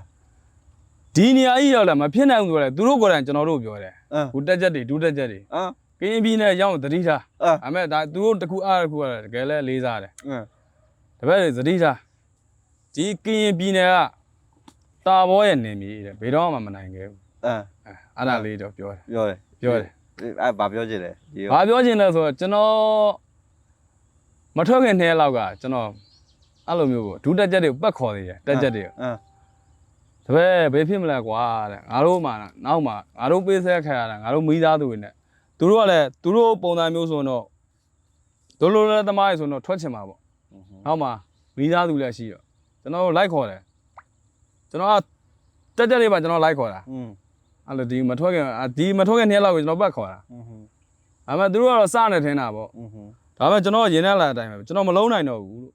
ဒီနေရာကြီးရောက်လာမဖြစ်နိုင်ဘူးဆိုတော့သူတို့ကိုယ်တိုင်ကျွန်တော်တို့ပြောတယ်အာဟိုတက်ချက်တွေဒုတက်ချက်တွေအာကရင်ပြည်နယ်ရောက်သတိထားအာအမေဒါသူတို့တစ်ခုအားတစ်ခုကတကယ်လဲလေးစားတယ်အာတပည့်တွေသတိထားဒီကရင်ပြည်နယ်ကတာဘောရဲ့နေမြေတဲ့ဘယ်တော့မှမနိုင်ခဲ့ဘူးအာအဲအဲ့ဒါလေးတော့ပြောတယ်ပြောတယ်ပြောတယ်အဲ့ဘာပြောချင်လဲဒီဘာပြောချင်လဲဆိုတော့ကျွန်တော်မထွက်ခင်နှစ်ရက်လောက်ကကျွန်တော်အဲ့လိုမျိုးကိုဒုတက်ချက်တွေကိုပတ်ခေါ်သေးတယ်တက်ချက်တွေအာ တပည့်ဘယ်ဖြစ်မလဲကွာတဲ့ငါတို့မှနောက်မှငါတို့ပေးဆက်ခံရတာငါတို့မိသားစုတွေနဲ့သူတို့ကလည်းသူတို့ပုံစံမျိုးဆိုတော့ဒိုလိုလသမားတွေဆိုတော့ထွက်ချင်မှာပေါ့နောက်မှမိသားစုလည်းရှိတော့ကျွန်တော်လိုက်ခေါ်တယ်ကျွန်တော်ကတက်တက်လေးပါကျွန်တော်လိုက်ခေါ်တာအဲ့လိုဒီမထွက်ခင်ဒီမထွက်ခင်နှစ်ရက်လောက်ကိုကျွန်တော်ပတ်ခေါ်တာအမှသူတို့ကတော့စနေထင်တာပေါ့ဒါပေမဲ့ကျွန်တော်ရင်ထဲလာတဲ့အတိုင်းပဲကျွန်တော်မလုံးနိုင်တော့ဘူးလို့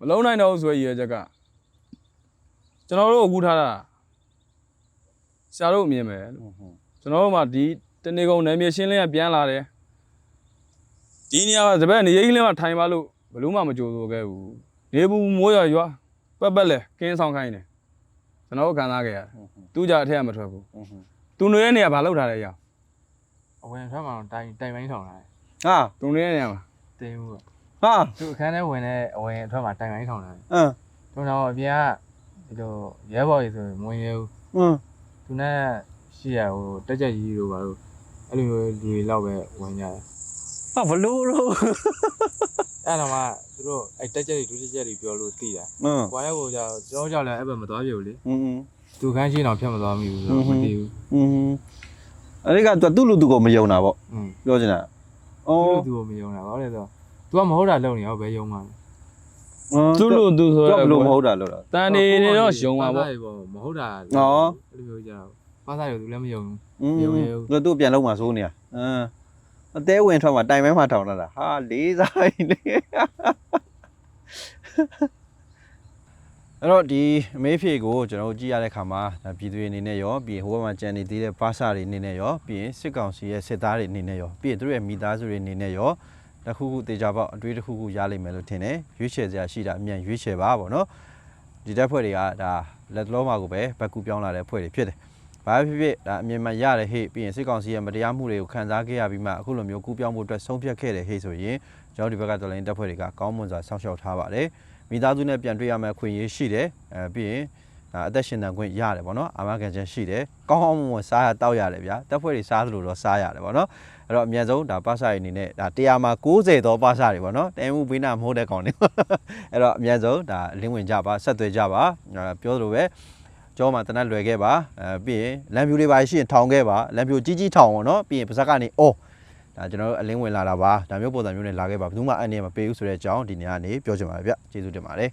မလုံးနိုင်တော့ဘူးဆိုရည်ရချက်က ကျွန်တော်တို့အခုထားတာဆရာတို့အမြင်ပဲလို့ကျွန်တော်တို့မှဒီတနေကုန်နယ်မြေရှင်းလင်းကပြန်လာတယ်ဒီနေရာကတပတ်နေရေးကြီးလင်းမှာထိုင်ပါလို့ဘလို့မှမကြိုဆိုခဲ့ဘူးနေဘူးမိုးရွာရွာပက်ပက်လဲကင်းဆောင်ခိုင်းတယ်ကျွန်တော်တို့ခံစားခဲ့ရတယ်သူ့ကြအထက်ကမထွက်ဘူးသူနေတဲ့နေရာဘာလောက်ထားလဲရအောင်အဝင်ထွက်မှာတော့တိုင်တိုင်ပိုင်းဆောင်လာတယ်ဟာသူနေတဲ့နေရာမှာတင်းဘူးဟာသူအခန်းထဲဝင်တဲ့အဝင်ထွက်မှာတိုင်ပိုင်းဆောင်လာတယ်အင်းကျွန်တော်အပြင်က ဒီလိုရဲဘော်ကြီးဆိုရင်မဝင်ရဘူး อืม သူနဲ့ရှိရဟိုတက်ချက်ကြီးတို့ပါတော့အဲ့လိုမျိုးလူတွေလောက်ပဲဝင်ကြတယ် ဟာဘလို့လို့ အဲ့တော့မှသူတို့အဲ့တက်ချက်တွေဒုတက်ချက်တွေပြောလို့သိတာ อืม ။ကွာရောက်ကိုကြောက်ကျွန်တော်ကြောက်လည်းအဲ့ဘက်မသွားပြဘူးလေ อืม ။သူခန်းရှိတော့ဖြတ်မသွားမိဘူးဆိုတော့မသိဘူး อืมအဲ့ဒီကသူ့လူသူကိုမယုံတာပေါ့ ။อืม ပြောချင်တာ သူ အော် တို့သူ့ကိုမယုံတာဘာလို့လဲဆိုတော့ तू ကမဟုတ်တာလုပ်နေရောဘယ်ယုံမှာလဲ သူ့လို့သူဆိုတော့ဘယ်လိုမတော့ဟုတ်တာလို့လားတန်နေနေတော့ရှုံပါပေါ့မဟုတ်တာဟောအဲ့လိုမျိုးကြတော့ပါစားတယ်သူလည်းမယုံဘူးอืมရုံရုံသူသူ့ပြန်လုံးမှာစိုးနေရအမ်အသေးဝင်ထွက်မှာတိုင်မဲမှာထောင်လာတာဟာလေးစားကြီးလေအဲ့တော့ဒီအမေးဖြေကိုကျွန်တော်တို့ကြည့်ရတဲ့ခါမှာဒါပြည်သူတွေအနေနဲ့ရောပြီးရင်ဟိုဘက်မှာကြံနေသေးတဲ့ပါစာတွေအနေနဲ့ရောပြီးရင်စစ်ကောင်စီရဲ့စစ်သားတွေအနေနဲ့ရောပြီးရင်သူတို့ရဲ့မိသားစုတွေအနေနဲ့ရော တစ်ခုခုတေချာပေါက်အတွေးတစ်ခုခုရလိမ့်မယ်လို့ထင်တယ်ရွေးချယ်စရာရှိတာအမြန်ရွေးချယ်ပါပေါ့နော်ဒီတက်ဖွဲ့တွေကဒါလက်တလုံးမှာကိုပဲဘက်ကူပြောင်းလာတဲ့ဖွဲ့တွေဖြစ်တယ်ဘာဖြစ်ဖြစ်ဒါအမြင်မှန်ရတယ်ဟေ့ပြီးရင်စစ်ကောင်စီရဲ့မတရားမှုတွေကိုခံစားခဲ့ရပြီးမှအခုလိုမျိုးကူးပြောင်းဖို့အတွက်ဆုံးဖြတ်ခဲ့တယ်ဟေ့ဆိုရင်ကျွန်တော်ဒီဘက်ကတော်လိုင်းတပ်ဖွဲ့တွေကကောင်းမွန်စွာစောင့်ရှောက်ထားပါတယ်မိသားစုနဲ့ပြန်တွေ့ရမယ့်အခွင့်အရေးရှိတယ်အဲပြီးရင်ဒါအသက်ရှင်တန်ခွင့်ရတယ်ဗောနော်အာမခံချက်ရှိတယ်ကောင်းကောင်းမွန်မွန်စားရတောက်ရတယ်ဗျာတပ်ဖွဲ့တွေစားသလိုတော့စားရတယ်ဗောနော် အဲ့တော့အမြန်ဆုံးဒါပါစာရီအနေနဲ့ဒါတရားမှာ60တော့ပါစာတွေဗောနော်တဲမှုဘေးနာမဟုတ်တဲ့ကောင်တွေအဲ့တော့အမြန်ဆုံးဒါလင်းဝင်ကြပါဆက်သွယ်ကြပါအဲပြောသလိုပဲကျောမှာတနတ်လွယ်ခဲ့ပါအဲပြီးရင်လမ်းဖြူလေးပါရှိရင်ထောင်ခဲ့ပါလမ်းဖြူကြီးကြီးထောင်ပေါ့နော်ပြီးရင်ပါဇက်ကနေအော်ဒါကျွန်တော်တို့အလင်းဝင်လာတာပါဒါမျိုးပုံစံမျိုးနဲ့လာခဲ့ပါဘယ်သူမှအန်နေမပေးဘူးဆိုတဲ့အကြောင်းဒီနေ့ကနေပြောချင်ပါတယ်ဗျကျေးဇူးတင်ပါတယ်